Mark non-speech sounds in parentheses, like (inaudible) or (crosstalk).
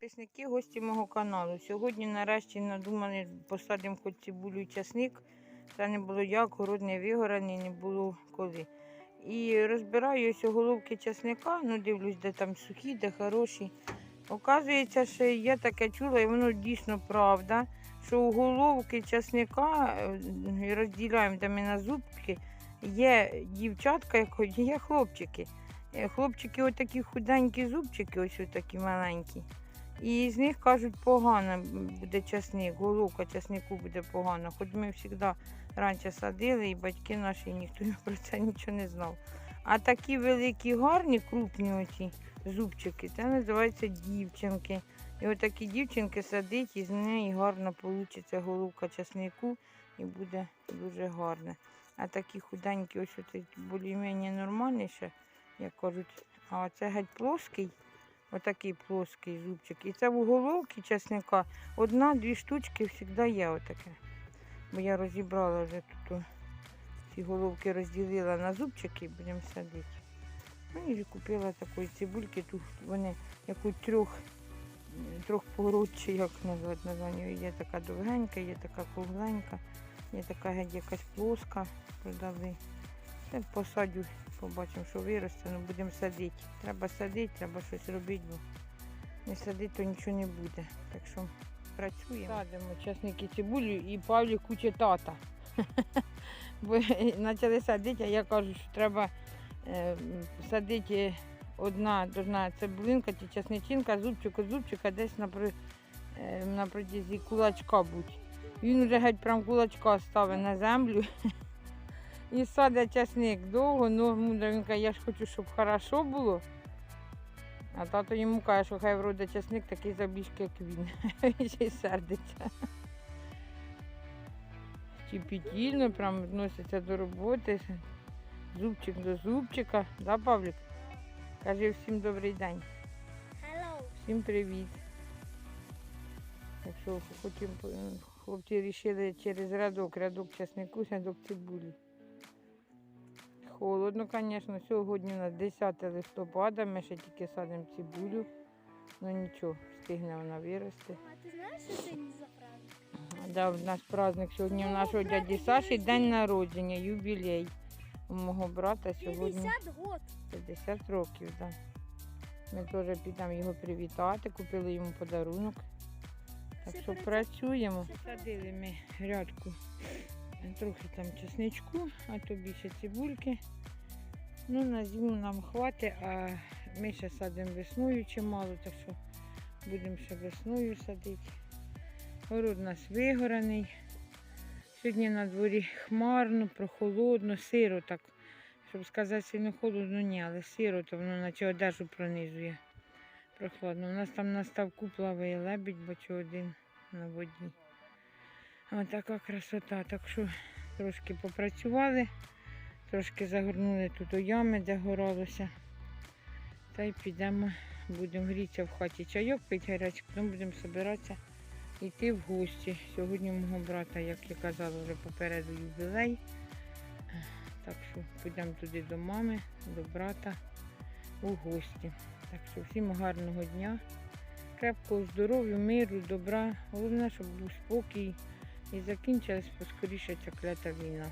Підписники, гості мого каналу. Сьогодні нарешті надумали посадимо хоч цибулю і часник. Це не було як, город не вигораний, не було коли. І розбираю ось головки часника, ну дивлюсь, де там сухі, де хороші. Оказується, що я таке чула, і воно дійсно правда, що у головки часника е, розділяємо де ми на зубки, є дівчатка, є хлопчики. Е, Хлопчики отакі худенькі зубчики, ось такі маленькі. І з них кажуть, погано буде часник, головка часнику буде погано. Хоч ми завжди раніше садили, і батьки наші, ніхто (laughs) про це нічого не знав. А такі великі, гарні, крупні оці зубчики, це називаються дівчинки. І отакі дівчинки садить, і з неї гарно вийде головка часнику і буде дуже гарне. А такі худенькі, ось оці більш-менш нормальні ще, як кажуть, а це геть плоский. Отакий плоский зубчик. І це в головці часника одна-дві штучки завжди є отаке. Бо я розібрала вже тут. Ці головки розділила на зубчики будемо садити. Ну і купила такої цибульки, тут вони яку трьох, трьох породчі, як назвати названня. Є така довгенька, є така кругленька, є така геть якась плоска, продали. Це посадю, побачимо, що виросте, ну будемо садити. Треба садити, треба щось робити, бо не садити, то нічого не буде. Так що працюємо. Садимо часники цибулю і Павлі куче тата. (laughs) Бо почали садити, а я кажу, що треба е, садити одна должна цибулинка чи часничинка, зубчик зубчика десь на, е, на протязі кулачка будь. Він вже геть прям кулачка ставить на землю. (laughs) І садить часник довго, ну мудро він каже, я ж хочу, щоб хорошо було. А тато йому каже, що хай вроде часник такий забіжки, як він. (laughs) Він ще й сердиться. Щепетільно прям відноситься до роботи. Зубчик до зубчика. Да, Павлік? Каже всім добрий день. Hello. Всім привіт. Так що хотім, хлопці вирішили через рядок, рядок часнику, рядок цибулі. Холодно, звісно, сьогодні у нас 10 листопада, ми ще тільки садимо цибулю. Ну нічого, встигне вона вирости. А ти знаєш, що не за праздник? Да, в нас праздник сьогодні у нашого дяді Саші день народження, юбілей. У мого брата сьогодні 50 50 років, так. Ми теж підемо його привітати, купили йому подарунок. Так що працюємо. Садили ми грядку. Трохи там чесничку, а то більше цибульки. Ну, на зиму нам хватить, а ми ще садимо весною чимало, так що будемо ще весною садити. Город у нас вигораний. Сьогодні на дворі хмарно, прохолодно, сиро так. Щоб сказати, сильно холодно, ні, але сиро, то воно наче одежу пронизує. Прохладно. У нас там настав куплавий лебідь, бачу один на воді. Ось така красота. Так що трошки попрацювали, трошки загорнули тут у ями, де горалося. Та й підемо, будемо грітися в хаті чайок, пити гарячий, потім будемо збиратися йти в гості. Сьогодні мого брата, як я казала, вже попереду юбілей. Так що підемо туди до мами, до брата у гості. Так що всім гарного дня, крепкого здоров'я, миру, добра. Головне, щоб був спокій і закінчилась поскоріше ця клята війна.